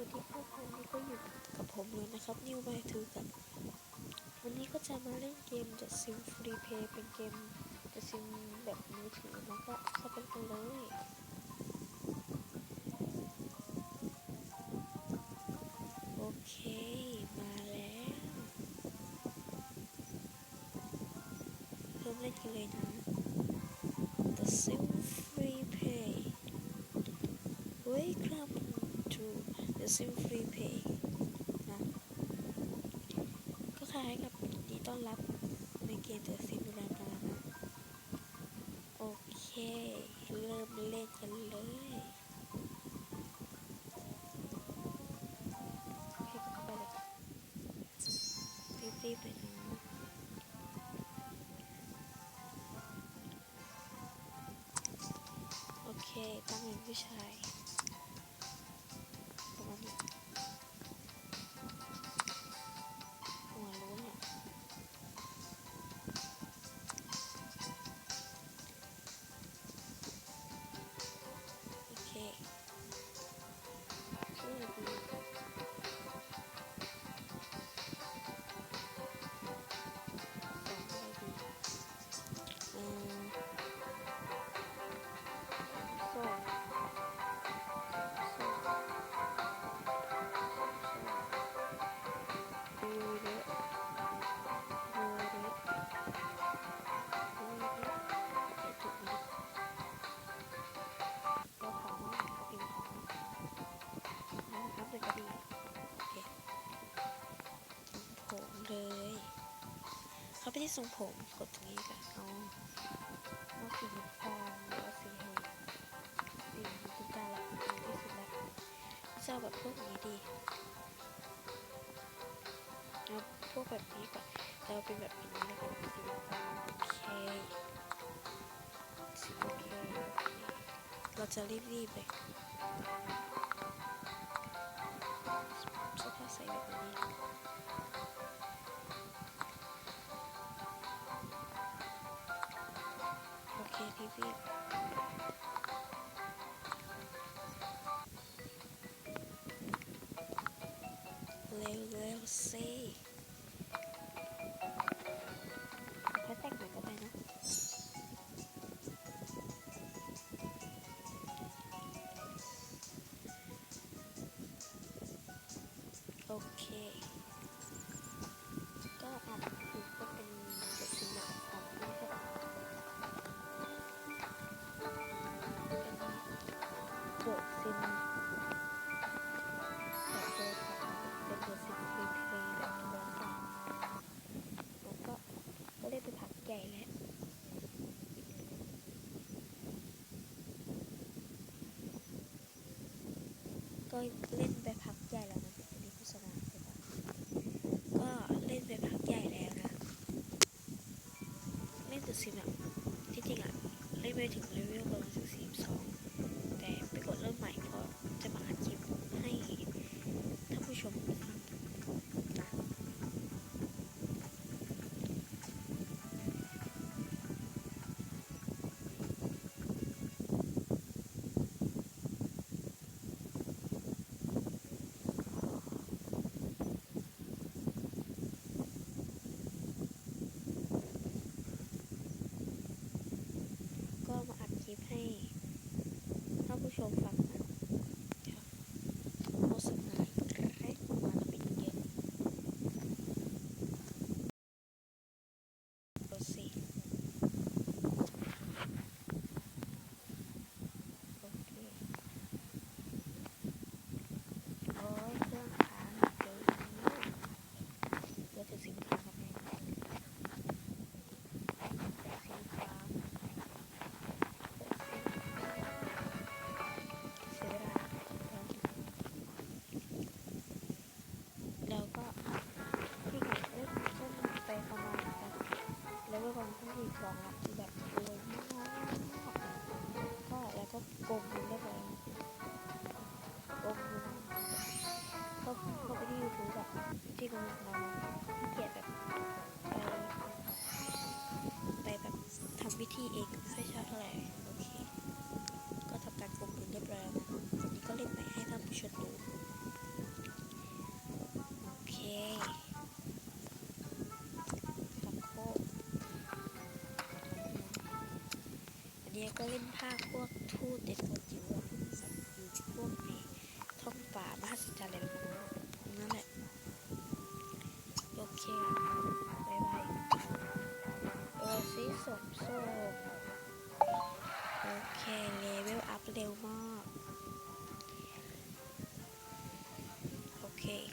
วัสดีครับวันนี้ก็อยู่กับผมเลยนะครับนิวไมทูกับ วันนี้ก็จะมาเล่นเกม The Sim Free Play เป็นเกม The Sim แบบมือถือแล้วก็เข้าไปกันเลยโอเค มาแล้วเริ่มเล่นกันเลยนะ The Sim Free Play นะ ก็คล้ายกับดีต้อนรับในเกม The Sim อยู่แล้วนะโอเค เริ่มเล่นกันเลยโอเคก็เข้าไปเลยรีบๆเลยนะโอเคตั้งเป็นผู้ชาย ที่ทรงผมกดตรงนี้กันเอาเอาสีน้ำตาลหรือว่าสีให้สีน้ำตาลละดีที่สุดละจะเอาแบบพวกนี้ดีเอาพวกแบบนี้ก่อนเราเป็นแบบนี้แล้วกันสีน้าโอเคสีโอเคเราจะรีบๆเลยสื้อผ้าใส่แบบนี้ โอเคพี่พี่เร็วเร็วสิแค่แต่งหน่อยก็ได้นะโอเค เล่นไปถึ เข้าไปที่ยูทูบแบบที่กำลังเเกียดแบบไปไปแบบทำวิธีเองไม่ชอบเท่ไรโอเค ก็ทำการปลมปืนเรียบร้อยแวันนี้ก็เล่นใหให้ท่านผู้ชมดูโอเคขับโคกอันนี้ก็เล่นภาคพวกทูตเด็ด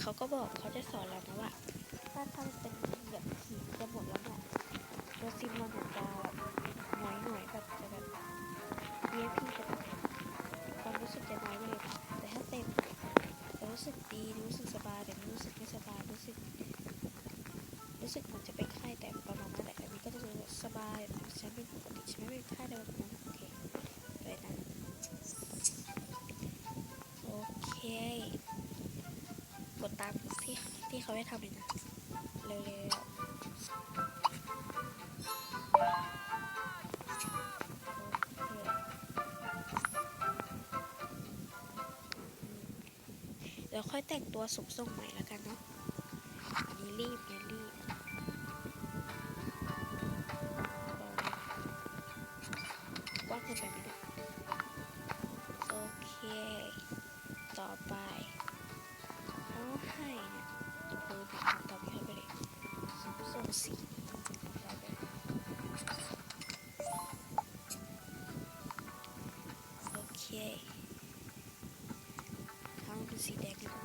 เขาก็บอกเขาจะสอนเรานะว่า ถ้าทำเป็นแบบขีดจะหมดแล้วเนี่ยตัวซิมมันจะน่อยหน่อยๆแบบจะแบบเยพี่จะแบบความรู้สึกจะน้อยเลยแต่ถ้าเต็มจะรู้สึกดีรู้สึกสบายแต่รู้สึกไม่สบายรู้สึก รู้สึกเหมันจะเป็นไข้แต่ประมาณนั้นแหละอันนี้ก็จะรู้สึกสบายฉันเป็นปกติฉันไม่เป็นไข้เลยแบบนั้น ที่เขาให้ทำเลยนะเร็วๆเดี๋ยวค่อยแต่งตัวสมทรงใหม่แล้วกันเนาะอันนี้รีบไงรีบ เออต่ไปเขาเลยส่งสีโอเคเขาเป็นสีแดงดีกว่า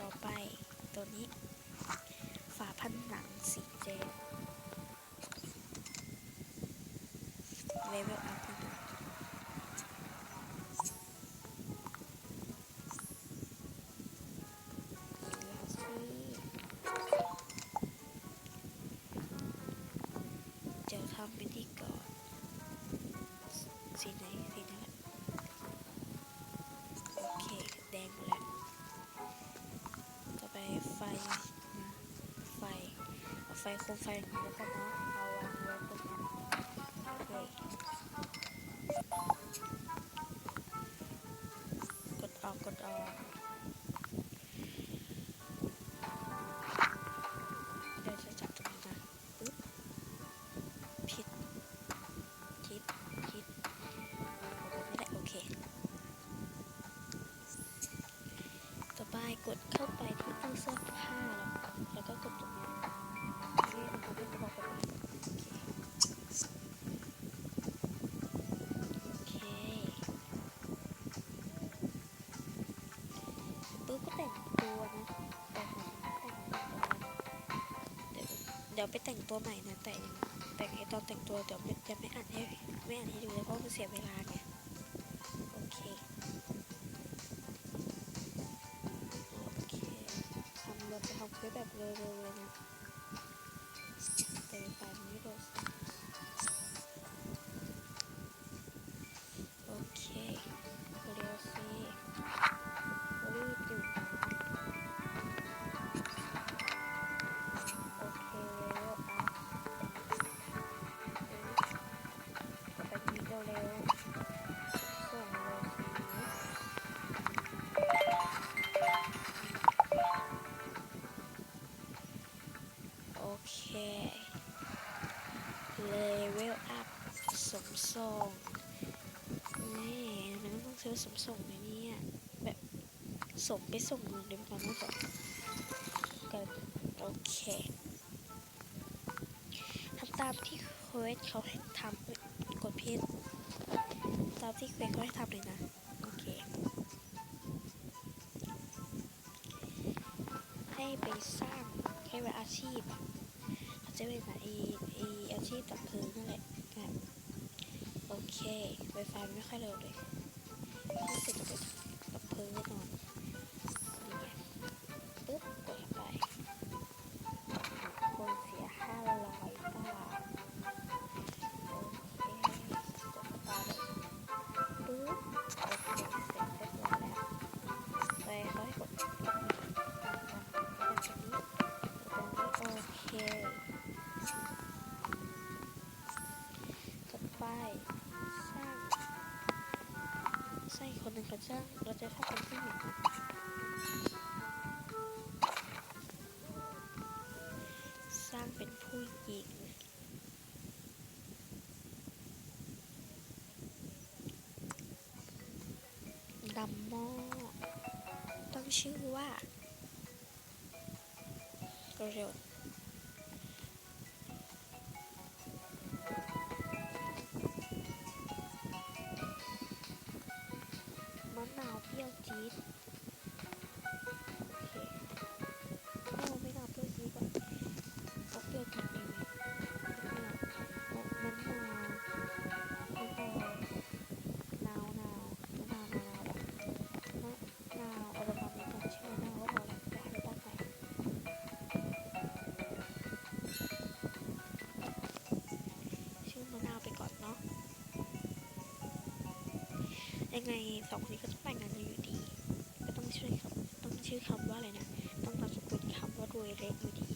ต่อไปตัวนี้ ฝาผนังสีแดงเลเวล ไฟโคมไฟแล้วกันเนาะเอาวางไว้ตรงนี้โอเคกดออกกดออกเดี๋ยวจะจับตรงนี้นะปึ๊บผิดผิดผิดแบบนี้โอเค ต่อไปกดเข้าไปที่ตู้เสื้อผ้าแล้วแล้วก็กด เคโอเคปุ๊บก็แต่งตัวนะแต่งแต่งเดี๋ยวเดี๋ยวไปแต่งตัวใหม่นะแต่งแต่ไอตอนแต่งตัวเดี๋ยวจะไม่อ่านให้ไม่อ่านให้ดูเลยเพราะมันเสียเวลาไงโอเคโอเคทำเราจะทำคลิปแบบเร็วๆเลยนะ ป่ องซื้อสมทรงไหมเนี่ยแบบสมไปส่งเมืองเดียกันนะจ๊ะกันโอเคทำตามที่เควสเขาให้ทำกดผิดตามที่เควสเขาให้ทำเลยนะ โอเค ให้ไปสร้างให้เป็นอาชีพอะเขาจะเป็นแบบไอไออาชีพดับเพลิงนั่นแหละอะโอเคไวไฟไม่ค่อยเร็วเลย ถ้าเสร็จจะเคนหนึ่งเขาจะเราจะชอบคนที่หนึ่งสร้างเป็นผู้หญิงดำหม้อต้องชื่อว่าเร็ว ยังไงสองคนนี้ก็จะแต่งงานกันอยู่ดี ก็ต้องชื่อคำต้องชื่อคำว่าอะไรนะ ต้องนามสกุลคำว่ารวยเล็กอยู่ดี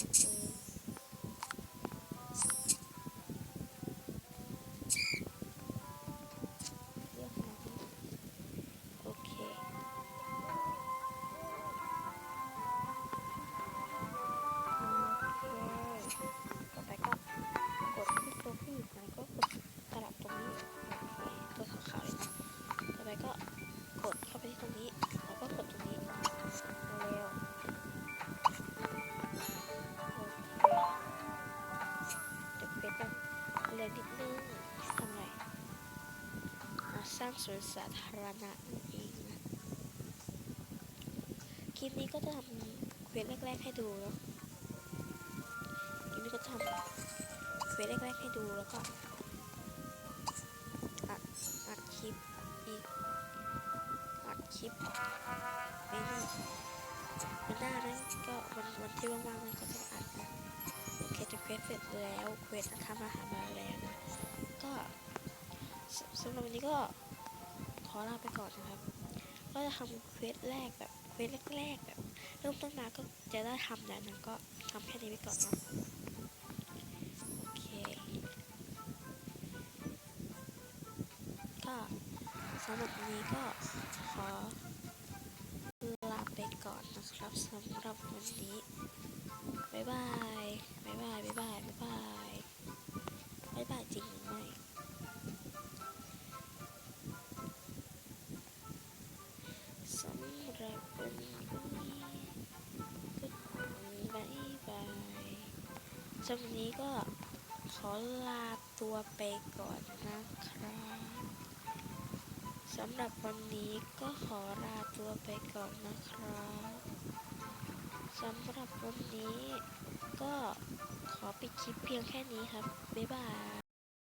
Thank you. าสร้างสวนสาธารณะนั่นเองนะ คลิปนี้ก็จะทำเควสแรกๆให้ดูเนาะ คลิปนี้ก็จะทำเควสแรกๆให้ดูแล้วก็อัดอัดคลิปอีกอัดคลิปไม่นี่มันหน้านั้นก็วันวันที่ว่างๆนั้นก็จะอัดนะโอเคจะเควสเสร็จแล้วเควสทำอาหารมาแล้วนะก็สำหรับวันนี้ก็ ลาไปก่อนนะครับ ก็จะทำเควสแรกแบบเควสแรกๆแบบเริ่มต้นมาก็จะได้ทำแล้วนั้นก็ทำแค่นี้ไปก่อนนะโอเคก็สำหรับวันนี้ก็ขอลาไปก่อนนะครับสำหรับวันนี้บ๊ายบายบ๊ายบายบ๊ายบายบ๊ายบายบ๊ายบายจริงหรือไม่ สำหรับวันนี้ก็ขอลาตัวไปก่อนนะครับสำหรับวันนี้ก็ขอลาตัวไปก่อนนะครับสำหรับวันนี้ก็ขอปิดคลิปเพียงแค่นี้ครับ บ๊ายบาย